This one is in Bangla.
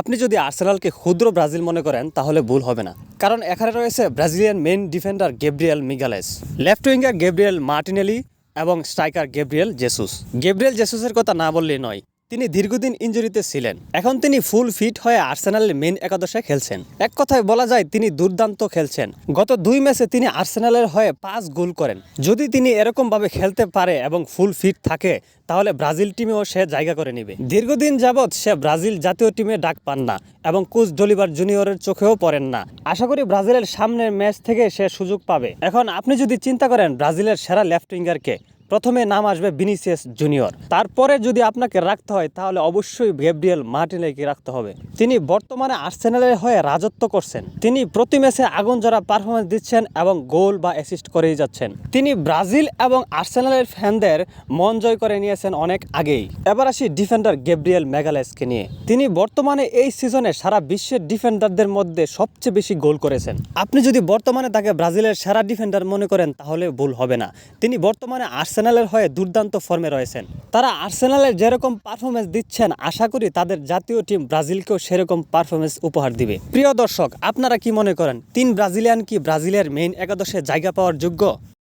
আপনি যদি আর্সেনালকে ক্ষুদ্র ব্রাজিল মনে করেন, তাহলে ভুল হবে না। কারণ এখানে রয়েছে Brazilian main defender Gabriel Magalhaes, left winger Gabriel Martinelli এবং স্ট্রাইকার গেব্রিয়েল জেসুস। গেব্রিয়েল জেসুসের কথা না বললেই নয় তিনি দীর্ঘদিন ইঞ্জুরিতে ছিলেন। এখন তিনি ফুল ফিট হয়ে আর্সেনালের মেন একাদশে খেলছেন। এক কথায় বলা যায়, তিনি দুর্দান্ত খেলছেন। গত দুই ম্যাচে তিনি আর্সেনালের হয়ে পাঁচ গোল করেন। যদি তিনি এরকমভাবে খেলতে পারে এবং ফুল ফিট থাকে, তাহলে ব্রাজিল টিমেও সে জায়গা করে নেবে। দীর্ঘদিন যাবৎ সে ব্রাজিল জাতীয় টিমে ডাক পান না এবং কোচ ডলিভার জুনিয়রের চোখেও পড়েন না। আশা করি ব্রাজিলের সামনের ম্যাচ থেকে সে সুযোগ পাবে। এখন আপনি যদি চিন্তা করেন, ব্রাজিলের সেরা লেফট উইঙ্গারকে প্রথমে নাম আসবে বিনিসিয়াস জুনিয়র। তারপরে যদি আপনাকে রাখতে হয়, তাহলে অবশ্যই গ্যাব্রিয়েল মার্টিনেকে রাখতে হবে। তিনি বর্তমানে আর্সেনালের হয়ে রাজত্ব করছেন। তিনি প্রতি ম্যাচে আগুন জোড়া পারফরমেন্স দিচ্ছেন এবং গোল বা অ্যাসিস্ট করেই যাচ্ছেন। তিনি ব্রাজিল এবং আর্সেনালের ফ্যানদের মন জয় করে নিয়েছেন অনেক আগেই। এবার আসি ডিফেন্ডার গ্যাব্রিয়েল ম্যাগালেসকে নিয়ে। তিনি বর্তমানে এই সিজনে সারা বিশ্বের ডিফেন্ডারদের মধ্যে সবচেয়ে বেশি গোল করেছেন। আপনি যদি বর্তমানে তাকে ব্রাজিলের সেরা ডিফেন্ডার মনে করেন, তাহলে ভুল হবে না। তিনি বর্তমানে আর্সেনালের হয়ে দুর্দান্ত ফর্মে রয়েছেন। তারা আর্সেনালের যেরকম পারফরমেন্স দিচ্ছেন, আশা করি তাদের জাতীয় টিম ব্রাজিলকেও সেরকম পারফরমেন্স উপহার দিবে। প্রিয় দর্শক, আপনারা কি মনে করেন, তিন ব্রাজিলিয়ান কি ব্রাজিলের মেইন একাদশে জায়গা পাওয়ার যোগ্য?